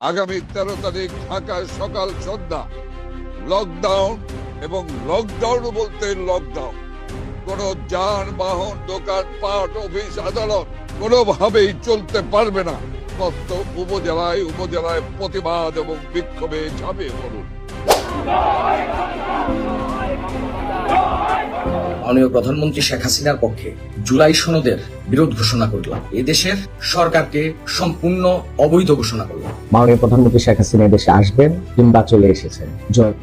আগামী তেরো তারিখ ঢাকায় সকাল সন্ধ্যা। লকডাউন এবং লকডাউন বলতে লকডাউন কোন যানবাহন, দোকান, পাট, অফিস, আদালত কোনোভাবেই চলতে পারবে না। সমস্ত উপজেলায় উপজেলায় প্রতিবাদ এবং বিক্ষোভে ঝাঁপিয়ে পড়ুন। মাননীয় প্রধানমন্ত্রী শেখ হাসিনার পক্ষে জুলাই সনদের বিরোধ ঘোষণা করলাম এদেশের সরকারকে সম্পূর্ণ অবৈধ ঘোষণা করলাম মাননীয় প্রধানমন্ত্রী শেখ হাসিনা দেশে আসবেন কিংবা চলে এসেছেন।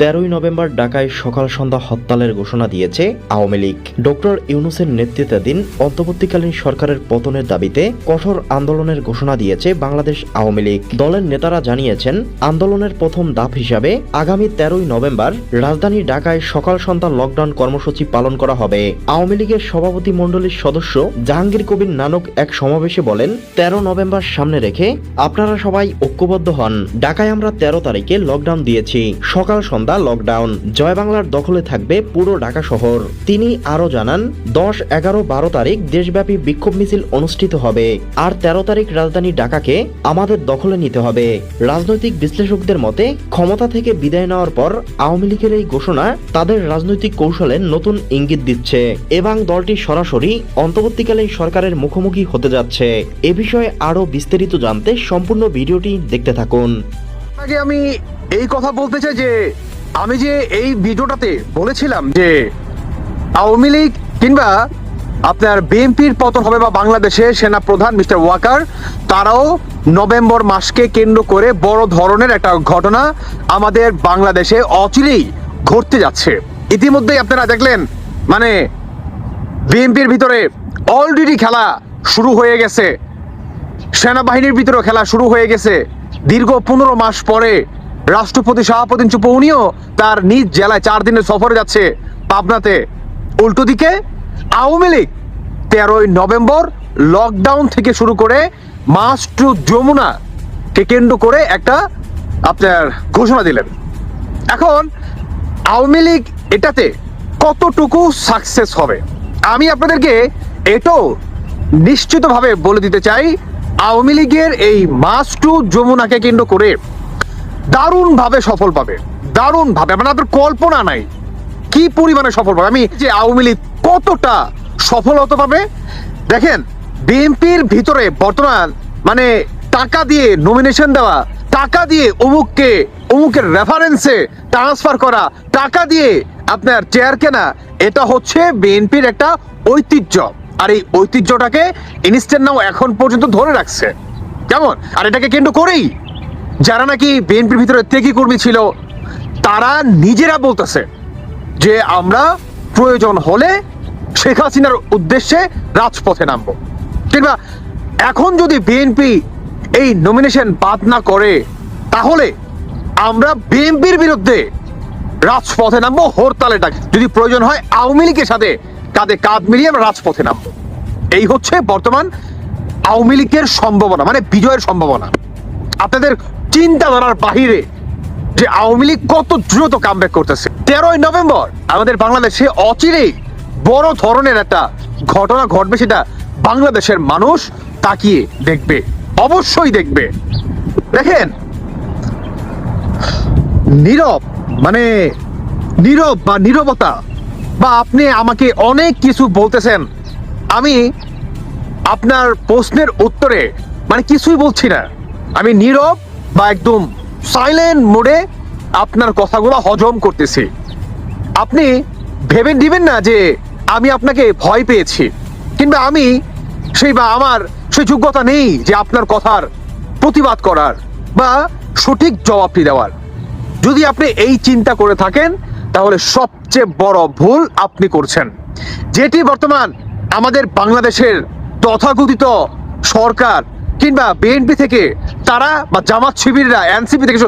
তেরোই নভেম্বর ঢাকায় সকাল সন্ধ্যা হরতালের ঘোষণা দিয়েছে আওয়ামী লীগ। ডক্টর ইউনুসের নেতৃত্বাধীন অন্তর্বর্তীকালীন সরকারের পতনের দাবিতে কঠোর আন্দোলনের ঘোষণা দিয়েছে বাংলাদেশ আওয়ামী লীগ। দলের নেতারা জানিয়েছেন আন্দোলনের প্রথম ধাপ হিসাবে আগামী তেরোই নভেম্বর রাজধানী ঢাকায় সকাল সন্ধ্যা লকডাউন কর্মসূচি পালন করা হবে। আওয়ামী লীগের সভাপতি মণ্ডলীর সদস্য জাহাঙ্গীর কবির নানক এক সমাবেশে বলেন, তেরো নভেম্বর সামনে রেখে আপনারা সবাই ঐক্যবদ্ধ হন। ঢাকায় আমরা তেরো তারিখে লকডাউন দিয়েছি। সকাল সন্ধ্যা লকডাউন জয় বাংলার দখলে থাকবে পুরো ঢাকা শহর। তিনি আরও জানান, দশ, এগারো, বারো তারিখ দেশব্যাপী বিক্ষোভ মিছিল অনুষ্ঠিত হবে। আর তেরো তারিখ রাজধানী ঢাকাকে আমাদের দখলে নিতে হবে। রাজনৈতিক বিশ্লেষকদের মতে, ক্ষমতা থেকে বিদায় নেওয়ার পর আওয়ামী লীগের এই ঘোষণা তাদের রাজনৈতিক কৌশলের নতুন ইঙ্গিত দিচ্ছে। এবং দলটি সরাসরি অন্তর্বর্তীকালীন সরকারের মুখোমুখি হতে যাচ্ছে। এ বিষয়ে আরও বিস্তারিত জানতে সম্পূর্ণ ভিডিওটি দেখতে থাকুন। আগে আমি এই কথা বলতে চাই যে, আমি যে এই ভিডিওটাতে বলেছিলাম যে, আওয়ামী লীগ কিংবা আপনার বিএনপির পতন হবে বা বাংলাদেশে সেনা প্রধান মিস্টার ওয়াকার, তারাও নভেম্বর মাসকে কেন্দ্র করে বড় ধরনের একটা ঘটনা আমাদের বাংলাদেশে অচিরেই ঘটতে যাচ্ছে। ইতিমধ্যেই আপনারা দেখলেন মানে বিএনপির ভিতরে অলরেডি খেলা শুরু হয়ে গেছে। সেনাবাহিনীর ভিতরেও খেলা শুরু হয়ে গেছে। দীর্ঘ পনেরো মাস পরে রাষ্ট্রপতি সভাপতি চুপ, উনিও তার নিজ জেলায় চার দিনের সফরে যাচ্ছে পাবনাতে। উল্টো দিকে আওয়ামী লীগ তেরোই নভেম্বর লকডাউন থেকে শুরু করে মাস টু যমুনা কে কেন্দ্র করে একটা আপনার ঘোষণা দিলেন। এখন আওয়ামী লীগ এটাতে কতটুকু সাকসেস হবে? আমি আপনাদেরকে এটাও নিশ্চিতভাবে বলে দিতে চাই, আওয়ামী লীগের এই মাস টু যমুনাকে কেন্দ্র করে দারুণভাবে সফল পাবে। দারুণভাবে মানে আপনার কল্পনা নাই কি পরিমাণে সফল পাবে। আমি যে আওয়ামী লীগ কতটা সফল হতে পারবে দেখেন, বিএনপির ভিতরে বর্তমান মানে টাকা দিয়ে নমিনেশন দেওয়া, টাকা দিয়ে অমুককে, অমুকের রেফারেন্সে ট্রান্সফার করা, টাকা দিয়ে আপনার চেয়ার কেনা, এটা হচ্ছে বিএনপির একটা ঐতিহ্য। আর এই ঐতিহ্যটাকে ইনস্ট্যান্ট নাও এখন পর্যন্ত ধরে রাখছে। কেমন? আর এটাকে কেন্দ্র করেই যারা নাকি বিএনপির ভিতরে ত্যাগী কর্মী ছিল, তারা নিজেরা বলতেছে যে আমরা প্রয়োজন হলে শেখ হাসিনার উদ্দেশ্যে রাজপথে নামব। কিংবা এখন যদি বিএনপি এই নমিনেশন বাদ না করে, তাহলে আমরা বিএনপির বিরুদ্ধে রাজপথে নামবো, হরতালে ডাক। যদি প্রয়োজন হয়, আওয়ামী লীগের সাথে কাঁধে কাঁধ মিলিয়ে আমরা রাজপথে নামবো। এই হচ্ছে বর্তমান আওয়ামী লীগের সম্ভাবনা মানে বিজয়ের সম্ভাবনা। আপনাদের চিন্তাধারার বাহিরে যে আওয়ামী লীগ কত দ্রুত কামব্যাক করতেছে। তেরোই নভেম্বর আমাদের বাংলাদেশে অচিরেই বড় ধরনের একটা ঘটনা ঘটবে, সেটা বাংলাদেশের মানুষ তাকিয়ে দেখবে, অবশ্যই দেখবে। দেখেন, নীরব মানে নীরব বা নীরবতা, বা আপনি আমাকে অনেক কিছু বলতেছেন, আমি আপনার প্রশ্নের উত্তরে মানে কিছুই বলছি না। আমি নীরব বা একদম সাইলেন্ট মোডে আপনার কথাগুলো হজম করতেছি। আপনি ভেবে দিবেন না যে আমি আপনাকে ভয় পেয়েছি, কিংবা আমি সেই বা আমার সেই যোগ্যতা নেই যে আপনার কথার প্রতিবাদ করার বা সঠিক জবাবটি দেওয়ার। যদি আপনি এই চিন্তা করে থাকেন, তাহলে সবচেয়ে বড় ভুল আপনি করছেন। যেটি বর্তমান আমাদের বাংলাদেশের তথাকথিত সরকার কিংবা বিএনপি থেকে তারা বা জামাত শিবিররা এনসিপি থেকে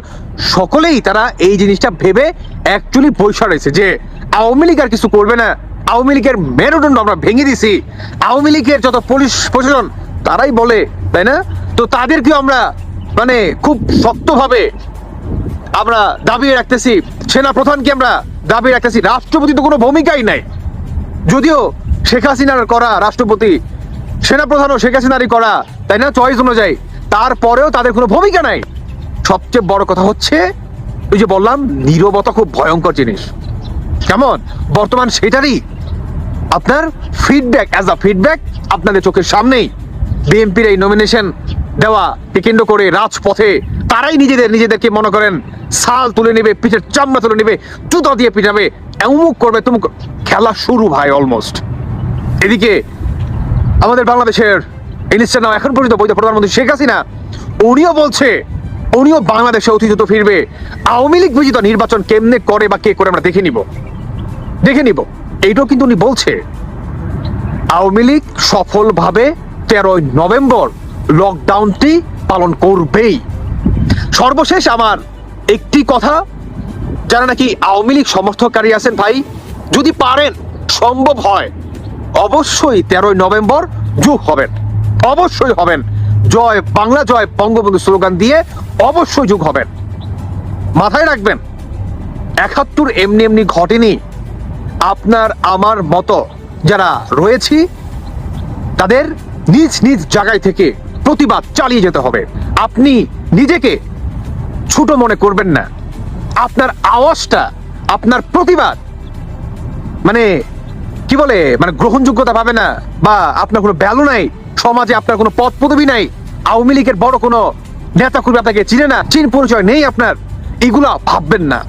সকলেই তারা এই জিনিসটা ভেবে অ্যাকচুয়ালি বৈশা রয়েছে যে, আওয়ামী লীগ আর কিছু করবে না। আওয়ামী লীগের মেরুদণ্ড আমরা ভেঙে দিছি আওয়ামী লীগের যত পুলিশ প্রশাসন, তারাই বলে, তাই না? তো তাদেরকেও আমরা মানে খুব শক্তভাবে আমরা দাবি রাখতেছি, সেনা প্রধানকে আমরা দাবি রাখতেছি। রাষ্ট্রপতি তো কোনো ভূমিকাই নাই। যদিও শেখ হাসিনার করা রাষ্ট্রপতি, সেনা প্রধানও শেখ হাসিনারই করা, তাই না? চয়েস অনুযায়ী। তারপরেও তাদের কোনো ভূমিকা নাই। সবচেয়ে বড় কথা হচ্ছে, ওই যে বললাম, নীরবতা খুব ভয়ঙ্কর জিনিস। কেমন? বর্তমান সেটারই আপনার ফিডব্যাক অ্যাজ আ ফিডব্যাক আপনাদের চোখের সামনেই। বিএনপির এই নমিনেশন দেওয়া কেন্দ্র করে রাজপথে তারাই নিজেদের, নিজেদেরকে মনে করেন, সাল তুলে নেবে, পিঠের চামড়া তুলে নেবে, জুতা দিয়ে পিটাবে এমুক করবে, তুমুক খেলা শুরু ভাই অলমোস্ট এদিকে আমাদের বাংলাদেশের ইনিস্টার নাম এখন পর্যন্ত বৈধ প্রধানমন্ত্রী শেখ হাসিনা, উনিও বলছে, উনিও বাংলাদেশে অতীত ফিরবে। আওয়ামী লীগ বিজিত নির্বাচন কেমনে করে বা কে করে আমরা দেখে নিব। দেখে নিব। এইটাও কিন্তু উনি বলছে। আওয়ামী লীগ সফলভাবে তেরোই নভেম্বর লকডাউনটি পালন করবেই। সর্বশেষ আমার একটি কথা, যারা নাকি আওয়ামী লীগ সমর্থককারী আছেন ভাই, যদি পারেন, সম্ভব হয়, অবশ্যই তেরোই নভেম্বর যোগ হবেন, অবশ্যই হবেন। জয় বাংলা, জয় বঙ্গবন্ধু স্লোগান দিয়ে অবশ্যই যোগ হবেন। মাথায় রাখবেন, একাত্তর এমনি এমনি ঘটেনি। আপনার, আমার মতো যারা রয়েছি, তাদের নিজ নিজ জায়গায় থেকে প্রতিবাদ চালিয়ে যেতে হবে। আপনি নিজেকে ছোট মনে করবেন না। আপনার আওয়াজটা, আপনার প্রতিবাদ মানে কি বলে মানে গ্রহণযোগ্যতা পাবে না বা আপনার কোনো ভ্যালু নাই, সমাজে আপনার কোনো পদ পদবি নাই, আওয়ামী লীগের বড় কোনো নেতা কর্মী আপনাকে চিনে না, চিন পরিচয় নেই আপনার, এগুলা ভাববেন না।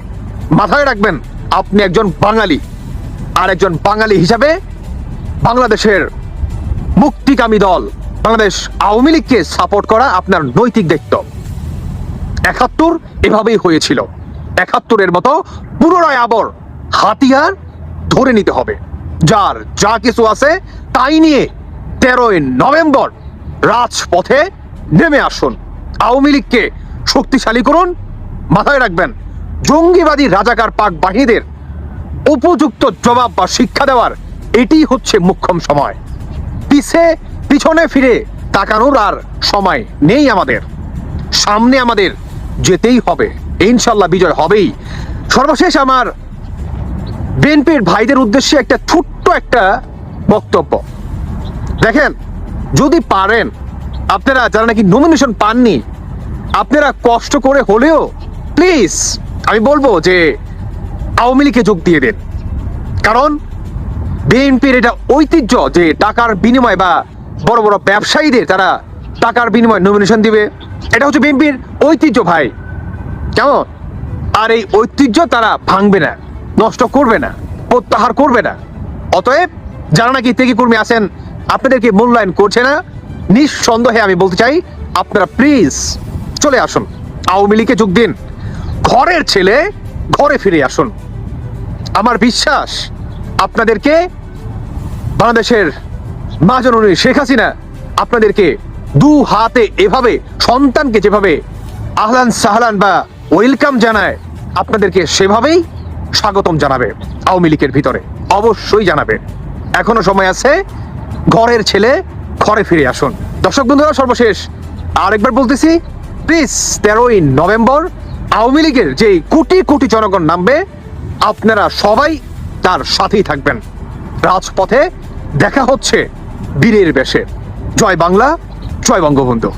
মাথায় রাখবেন, আপনি একজন বাঙালি, আর একজন বাঙালি হিসাবে বাংলাদেশের মুক্তিকামী দল, বাংলাদেশ আওয়ামী লীগকে সাপোর্ট করা আপনার নৈতিক দায়িত্ব। একাত্তর এভাবেই হয়েছিল। একাত্তরের মতো পুনরায় আবার হাতিয়ার ধরে নিতে হবে। যার যা কিছু আছে তাই নিয়ে তেরোই নভেম্বর রাজপথে নেমে আসুন। আওয়ামী লীগকে শক্তিশালী করুন, মাথায় রাখবেন, জঙ্গিবাদী রাজাকার পাক বাহিনীদের উপযুক্ত জবাব বা শিক্ষা দেওয়ার এটি হচ্ছে মুখ্যম সময়। পিছে, পিছনে ফিরে তাকানোর আর সময় নেই আমাদের। সামনে আমাদের যেতেই হবে। ইনশাল্লাহ বিজয় হবেই। সর্বশেষ আমার বিএনপির ভাইদের উদ্দেশ্যে একটা ছোট্ট একটা বক্তব্য। দেখেন, যদি পারেন, আপনারা যারা নাকি নমিনেশন পাননি, আপনারা কষ্ট করে হলেও প্লিজ আমি বলব যে আওয়ামী লীগে যোগ দিয়ে দেন। কারণ বিএনপির এটা ঐতিহ্য যে টাকার বিনিময় বা বড় বড় ব্যবসায়ীদের তারা টাকার বিনিময়ে নমিনেশন দিবে। এটা হচ্ছে বিএনপির ঐতিহ্য ভাই। কেমন? আর এই ঐতিহ্য তারা ভাঙবে না, নষ্ট করবে না, প্রত্যাহার করবে না। অতএব যারা নাকি ত্যাগী কর্মী আছেন, আপনাদেরকে মূল্যায়ন করছে না, নিঃসন্দেহে আমি বলতে চাই, আপনারা প্লিজ চলে আসুন। আওয়ামী লীগে যোগ দিন। ঘরের ছেলে ঘরে ফিরে আসুন। আমার বিশ্বাস, আপনাদেরকে বাংলাদেশের মা জননী শেখ হাসিনা আপনাদেরকে দু হাতে এভাবে সন্তানকে যেভাবে আহলান সাহলান বা ওয়েলকাম জানায়, আপনাদেরকে সেভাবেই স্বাগতম জানাবে আওয়ামী লীগের ভিতরে। অবশ্যই জানাবে। এখনও সময় আছে, ঘরের ছেলে ঘরে ফিরে আসুন। দর্শক বন্ধুরা, সর্বশেষ আরেকবার বলতেছি প্লিজ তেরোই নভেম্বর আওয়ামী লীগের যে কোটি কোটি জনগণ নামবে, আপনারা সবাই তার সাথেই থাকবেন। রাজপথে দেখা হচ্ছে বীরের বেশে। জয় বাংলা জয় বঙ্গবন্ধু।